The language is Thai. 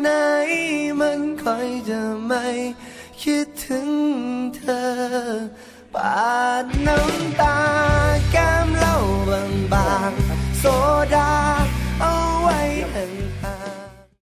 ไหนมันคอยจะไม่คิดถึงเธอปาดน้ำตา